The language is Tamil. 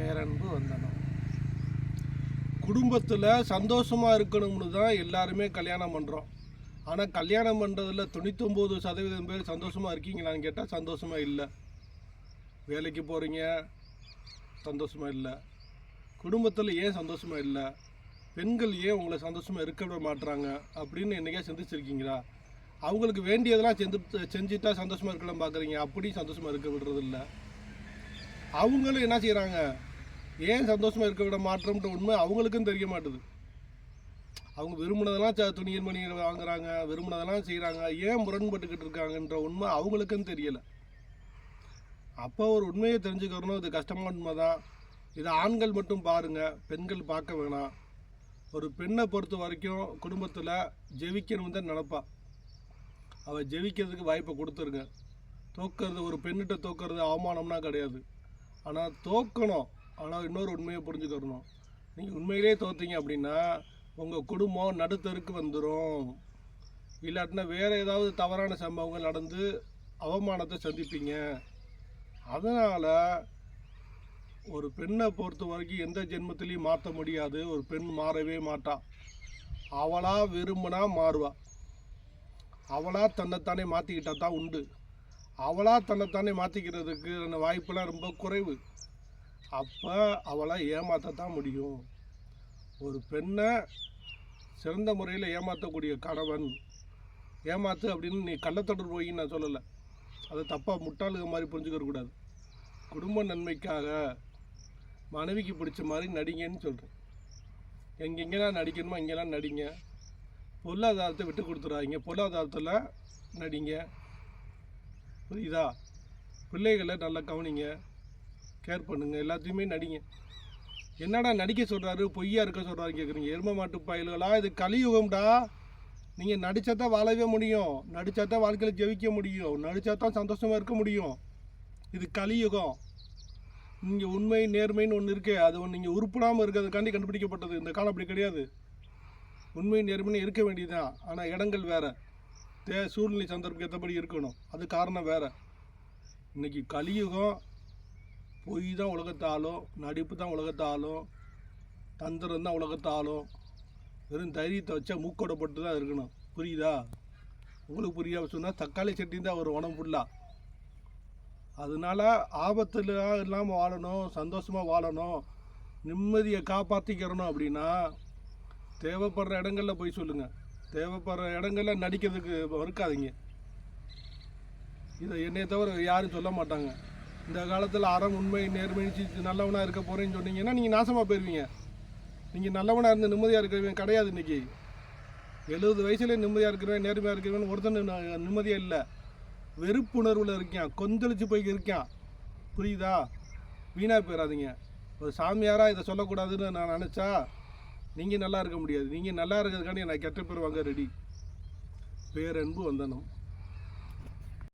பேரன்பு வந்தனம். குடும்பத்தில் சந்தோஷமாக இருக்கணும்னு தான் எல்லாருமே கல்யாணம் பண்ணுறோம் ஆனால் கல்யாணம் பண்ணுறதுல தொண்ணூத்தொம்பது சதவீதம் பேர் சந்தோஷமாக இருக்கீங்களான்னு கேட்டால் சந்தோஷமாக இல்லை. வேலைக்கு போகிறீங்க சந்தோஷமாக இல்லை. குடும்பத்தில் ஏன் சந்தோஷமாக இல்லை? பெண்கள் ஏன் உங்களை சந்தோஷமாக இருக்க விட மாட்டுறாங்க அப்படின்னு என்னைக்கே சிந்திச்சிருக்கீங்களா? அவங்களுக்கு வேண்டியதெல்லாம் செஞ்சு செஞ்சுட்டா சந்தோஷமாக இருக்கலாம் பார்க்குறீங்க அப்படி சந்தோஷமாக இருக்க விடுறது இல்லை அவங்களும் என்ன செய்கிறாங்க ஏன் சந்தோஷமாக இருக்க விட மாற்றம்ன்ற உண்மை அவங்களுக்கும் தெரிய மாட்டுது. அவங்க விரும்பினதெல்லாம் ச- துணியல் மணிகள் வாங்குறாங்க விரும்பினதெல்லாம் செய்கிறாங்க ஏன் முரண்பட்டுக்கிட்டு இருக்காங்கன்ற உண்மை அவங்களுக்கும் தெரியலை. அப்போ ஒரு உண்மையை தெரிஞ்சுக்கிறணும் இது கஷ்டமான உண்மை தான் இதை ஆண்கள் மட்டும் பாருங்கள் பெண்கள் பார்க்க வேணாம். ஒரு பெண்ணை பொறுத்த வரைக்கும் குடும்பத்தில் ஜெயிக்கணும் தான் நினப்பா. அவள் ஜெயிக்கிறதுக்கு வாய்ப்பை கொடுத்துருங்க. தோக்கிறது ஒரு பெண்ணிட்ட தோக்கிறது அவமானம்னா கிடையாது. ஆனால் தோக்கணும். ஆனால் இன்னொரு உண்மையை புரிஞ்சுக்கிறணும் நீங்கள் உண்மையிலே தோத்தீங்க அப்படின்னா உங்கள் குடும்பம் நடுத்தருக்கு வந்துடும் இல்லாட்டினா வேறு ஏதாவது தவறான சம்பவங்கள் நடந்து அவமானத்தை சந்திப்பீங்க. அதனால் ஒரு பெண்ணை பொறுத்த வரைக்கும் எந்த ஜென்மத்திலையும் மாற்ற முடியாது. ஒரு பெண் மாறவே மாட்டாள் அவளாக விரும்பினா மாறுவா. அவளாக தன்னைத்தானே மாற்றிக்கிட்டா தான் உண்டு. அவளாக தன்னைத்தானே மாற்றிக்கிறதுக்கு வாய்ப்பெல்லாம் ரொம்ப குறைவு. அப்போ அவளை ஏமாற்றத்தான் முடியும். ஒரு பெண்ணை சிறந்த முறையில் ஏமாற்றக்கூடிய கணவன் ஏமாத்து அப்படின்னு நீ கள்ளத்தொடர் போய் நான் சொல்லலை. அதை தப்பாக முட்டாளுக மாதிரி புரிஞ்சுக்கக்கூடாது குடும்ப நன்மைக்காக மனைவிக்கு பிடிச்ச மாதிரி நடிங்கன்னு சொல்கிறேன் எங்கெங்கெல்லாம் நடிக்கணுமோ அங்கெல்லாம் நடிங்க. பொருளாதாரத்தை விட்டு கொடுத்துடாதீங்க பொருளாதாரத்தில் நடிங்க. புரியுதா? பிள்ளைகளை நல்லா கவனிங்க. கேர் பண்ணுங்கள் எல்லாத்தையுமே நடிங்க. என்னடா நடிக்க சொல்கிறாரு பொய்யா இருக்க சொல்கிறாரு கேட்குறீங்க எரும மாட்டு பயல்களா? இது கலியுகம்டா. நீங்கள் நடித்தா தான் வாழவே முடியும். நடித்தா தான் வாழ்க்கையில் ஜெயிக்க முடியும். நடித்தா தான் சந்தோஷமாக இருக்க முடியும். இது கலியுகம். இங்கே உண்மை நேர்மைன்னு ஒன்று இருக்கே. அது ஒன்று நீங்கள் உருப்படாமல் இருக்கிறதுக்காண்டி கண்டுபிடிக்கப்பட்டது. இந்த காலம் அப்படி கிடையாது. உண்மை நேர்மைன்னு இருக்க வேண்டியதுதான். ஆனால் இடங்கள் வேறு. தே சூழ்நிலை சந்தர்ப்பம் ஏற்றபடி இருக்கணும். அது காரணம் வேறு. இன்னைக்கு கலியுகம் பொய் தான் உலகத்தாலும் நடிப்பு தான் உலகத்தாலும் தந்திரம் தான் உலகத்தாலும் வெறும் தைரியத்தை வச்சா மூக்கோடப்பட்டு தான் இருக்கணும். புரியுதா? உங்களுக்கு புரியாம சொன்னால் தக்காளி சட்னி தான் ஒரு உணவு ஃபுல்லாக அதனால ஆபத்தில் இல்லாமல் வாழணும் சந்தோஷமாக வாழணும் நிம்மதியை காப்பாற்றிக்கிறணும் அப்படின்னா தேவைப்படுற இடங்களில் போய் சொல்லுங்கள் தேவைப்படுற இடங்கள்ல நடிக்கிறதுக்கு மறுக்காதீங்க இதை என்னைய தவிர யாரும் சொல்ல மாட்டாங்க. இந்த காலத்தில் அறம் உண்மை நேர்மை சி- இருக்க போகிறேன்னு சொன்னீங்கன்னா நீங்கள் நாசமாக போயிடுவீங்க நீங்கள் நல்லவனாக இருந்து நிம்மதியாக இருக்கிறவங்க கிடையாது இன்னைக்கு. எழுபது வயசுல நிம்மதியாக இருக்கிறவன் நேர்மையாக இருக்கிறவன் ஒருத்தன் நிம்மதியாக இல்லை. வெறுப்புணர்வில் இருக்கான் கொந்தளிச்சு போய் இருக்கான். புரியுதா? வீணாக போயிடாதீங்க ஒரு சாமியாராக இதை சொல்லக்கூடாதுன்னு நான் நினச்சா நீங்கள் நல்லா இருக்க முடியாது. நீங்கள் நல்லா இருக்கிறதுக்காண்டி நான் கெட்ட பேர் வாங்க ரெடி பேரன்பு வந்தனம்.